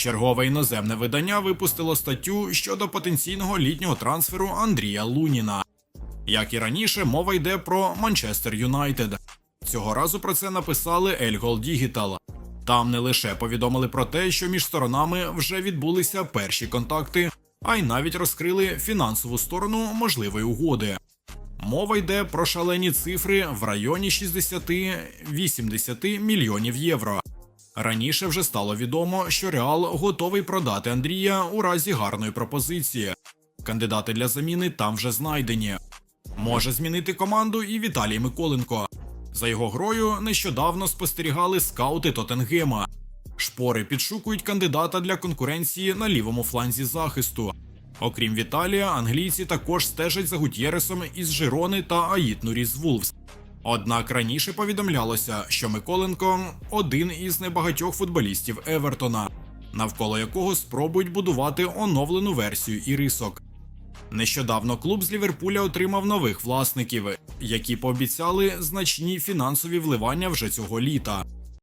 Чергове іноземне видання випустило статтю щодо потенційного літнього трансферу Андрія Луніна. Як і раніше, мова йде про Манчестер Юнайтед. Цього разу про це написали Gol Digital. Там не лише повідомили про те, що між сторонами вже відбулися перші контакти, а й навіть розкрили фінансову сторону можливої угоди. Мова йде про шалені цифри в районі 60-80 мільйонів євро. Раніше вже стало відомо, що Реал готовий продати Андрія у разі гарної пропозиції. Кандидати для заміни там вже знайдені. Може змінити команду і Віталій Миколенко. За його грою нещодавно спостерігали скаути Тоттенгема. Шпори підшукують кандидата для конкуренції на лівому фланзі захисту. Окрім Віталія, англійці також стежать за Гутєресом із Жирони та Аїт Нурі з Вулфс. Однак раніше повідомлялося, що Миколенко один із небагатьох футболістів Евертона, навколо якого спробують будувати оновлену версію ірисок. Нещодавно клуб з Ліверпуля отримав нових власників, які пообіцяли значні фінансові вливання вже цього літа.